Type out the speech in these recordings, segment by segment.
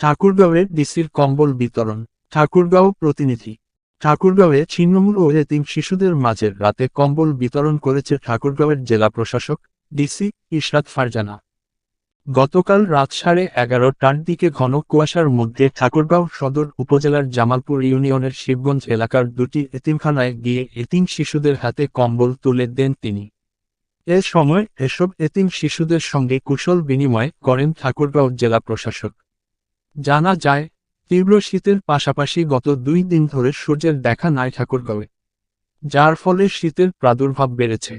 ঠাকুরগাঁওয়ে ডিসির কম্বল বিতরণ, ঠাকুরগাঁও প্রতিনিধি। ঠাকুরগাঁওয়ে ছিন্নমূল ও এতিম শিশুদের মাঝে রাতে কম্বল বিতরণ করেছে ঠাকুরগাঁওয়ের জেলা প্রশাসক, ডিসি ইশরাত ফারজানা। গতকাল রাত সাড়ে এগারোটার দিকে ঘন কুয়াশার মধ্যে ঠাকুরগাঁও সদর উপজেলার জামালপুর ইউনিয়নের শিবগঞ্জ এলাকার দুটি এতিমখানায় গিয়ে এতিম শিশুদের হাতে কম্বল তুলে দেন তিনি। এ সময় এসব এতিম শিশুদের সঙ্গে কুশল বিনিময় করেন ঠাকুরগাঁও জেলা প্রশাসক। জানা যায়, তীব্র শীতের পাশাপাশি গত দুই দিন ধরে সূর্যের দেখা নাই ঠাকুরগাঁওয়ে, যার ফলে শীতের প্রাদুর্ভাব বেড়েছে।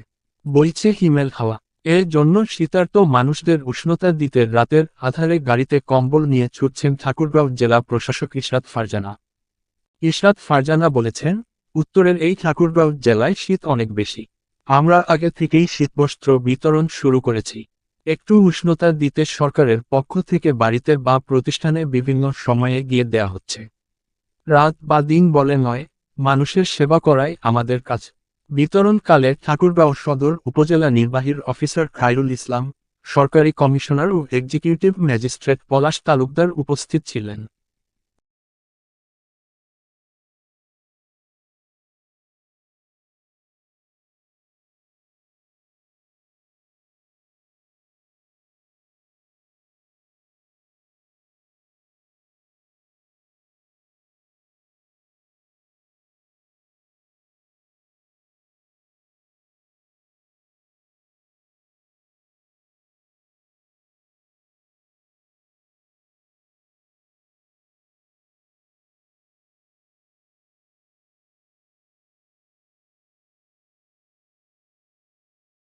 বইছে হিমেল হাওয়া। এর জন্য শীতার্ত মানুষদের উষ্ণতা দিতে রাতের আধারে গাড়িতে কম্বল নিয়ে ছুটছেন ঠাকুরগাঁও জেলা প্রশাসক ইশরাত ফারজানা। ইশরাত ফারজানা বলেছেন, উত্তরের এই ঠাকুরগাঁও জেলায় শীত অনেক বেশি। আমরা আগে থেকেই শীতবস্ত্র বিতরণ শুরু করেছি। একটু উষ্ণতা দিতে সরকারের পক্ষ থেকে বাড়িতে বা প্রতিষ্ঠানে বিভিন্ন সময়ে গিয়ে দেয়া হচ্ছে। রাত বা দিন বলে নয়, মানুষের সেবা করাই আমাদের কাজ। বিতরণকালে ঠাকুরগাঁও সদর উপজেলা নির্বাহীর অফিসার খায়রুল ইসলাম, সরকারি কমিশনার ও এক্সিকিউটিভ ম্যাজিস্ট্রেট পলাশ তালুকদার উপস্থিত ছিলেন।